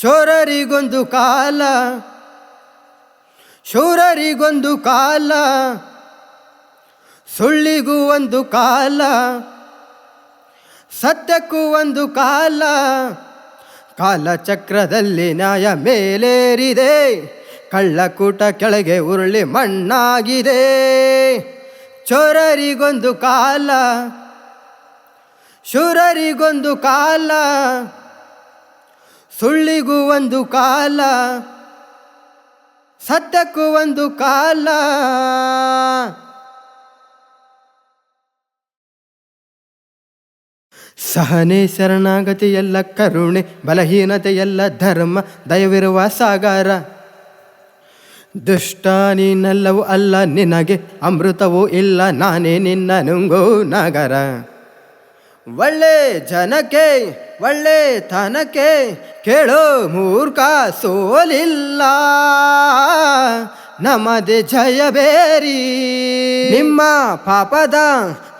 ಚೋರರಿಗೊಂದು ಕಾಲ, ಶೂರರಿಗೊಂದು ಕಾಲ, ಸುಳ್ಳಿಗೂ ಒಂದು ಕಾಲ, ಸತ್ಯಕ್ಕೂ ಒಂದು ಕಾಲ, ಕಾಲಚಕ್ರದಲ್ಲಿ ನ್ಯಾಯ ಮೇಲೇರಿದೆ, ಕಳ್ಳಕೂಟ ಕೆಳಗೆ ಉರುಳಿ ಮಣ್ಣಾಗಿದೆ. ಚೋರರಿಗೊಂದು ಕಾಲ, ಶೂರರಿಗೊಂದು ಕಾಲ ಸುಳ್ಳಿಗೂ ಒಂದು ಕಾಲ, ಸತ್ಯಕ್ಕೂ ಒಂದು ಕಾಲ. ಸಹನೆ ಶರಣಾಗತಿ ಎಲ್ಲ ಕರುಣೆ ಬಲಹೀನತೆ ಎಲ್ಲ ಧರ್ಮ, ದಯವಿರುವ ಸಾಗರ. ದುಷ್ಟ ನೀನೆಲ್ಲವೂ ಅಲ್ಲ ನಿನಗೆ, ಅಮೃತವೂ ಇಲ್ಲ, ನಾನೇ ನಿನ್ನ ನುಂಗೋ ನಗರ. ಒಳ್ಳೆ ಜನಕ್ಕೆ, ಒಳ್ಳೆ ತನಕ್ಕೆ ಕೇಳೋ ಮೂರ್ಖ ಸೋಲಿಲ್ಲ. ನಮ್ಮದೆ ಜಯಬೇರಿ ನಿಮ್ಮ ಪಾಪದ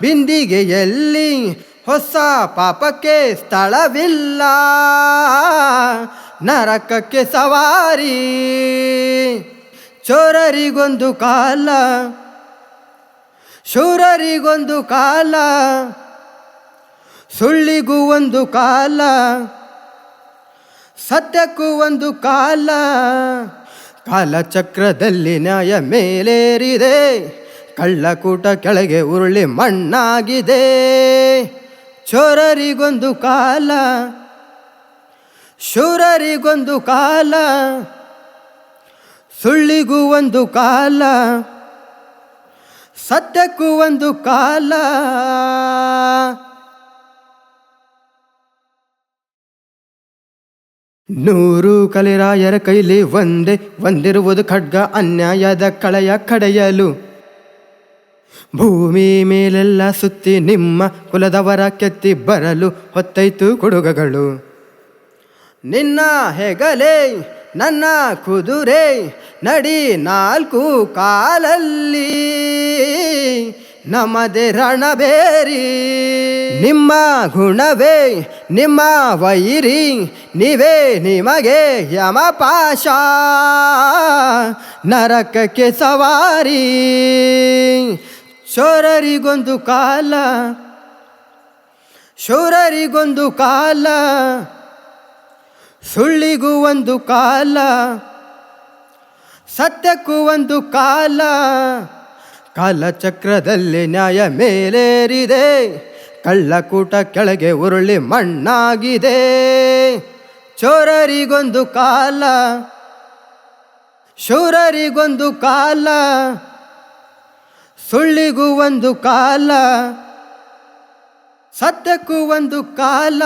ಬಿಂದಿಗೆಯಲ್ಲಿ ಹೊಸ ಪಾಪಕ್ಕೆ ಸ್ಥಳವಿಲ್ಲ. ನರಕಕ್ಕೆ ಸವಾರಿ. ಚೋರರಿಗೊಂದು ಕಾಲ, ಶೂರರಿಗೊಂದು ಕಾಲ ಸುಳ್ಳಿಗೂ ಒಂದು ಕಾಲ, ಸತ್ಯಕ್ಕೂ ಒಂದು ಕಾಲ. ಕಾಲಚಕ್ರದಲ್ಲಿ ನ್ಯಾಯ ಮೇಲೇರಿದೆ, ಕಳ್ಳಕೂಟ ಕೆಳಗೆ ಉರುಳಿ ಮಣ್ಣಾಗಿದೆ. ಚೋರರಿಗೊಂದು ಕಾಲ, ಶೂರರಿಗೊಂದು ಕಾಲ. ಸುಳ್ಳಿಗೂ ಒಂದು ಕಾಲ, ಸತ್ಯಕ್ಕೂ ಒಂದು ಕಾಲ. ನೂರು ಕಲಿರಾಯರ ಕೈಲಿ ಒಂದೇ, ಒಂದಿರುವುದು ಖಡ್ಗ ಅನ್ಯಾಯದ ಕಳೆಯ ಕಡೆಯಲು. ಭೂಮಿ ಮೇಲೆಲ್ಲ ಸುತ್ತಿ ನಿಮ್ಮ ಕುಲದವರ ಕೆತ್ತಿ ಬರಲು ಹೊತ್ತೈತು ಕೊಡುಗಗಳು. ನಿನ್ನ ಹೆಗಲೇ, ನನ್ನ ಕುದುರೆ, ನಡಿ ನಾಲ್ಕು ಕಾಲಲ್ಲಿ. ನಮ್ಮದೇ ರಣಬೇರಿ ನಿಮ್ಮ ಗುಣವೇ ನಿಮ್ಮ ವೈರಿ, ನೀವೇ ನಿಮಗೆ ಯಮಪಾಶ. ನರಕಕ್ಕೆ ಸವಾರಿ, ಶೋರರಿಗೊಂದು ಕಾಲ, ಶೂರರಿಗೊಂದು ಕಾಲ, ಸುಳ್ಳಿಗೂ ಒಂದು ಕಾಲ, ಸತ್ಯಕ್ಕೂ ಒಂದು ಕಾಲ. ಕಾಲಚಕ್ರದಲ್ಲಿ ನ್ಯಾಯ ಮೇಲೇರಿದೆ. ಕಳ್ಳಕೂಟ ಕೆಳಗೆ ಉರುಳಿ ಮಣ್ಣಾಗಿದೆ. ಚೋರರಿಗೊಂದು ಕಾಲ, ಶೂರರಿಗೊಂದು ಕಾಲ, ಸುಳ್ಳಿಗೂ ಒಂದು ಕಾಲ, ಸತ್ಯಕ್ಕೂ ಒಂದು ಕಾಲ.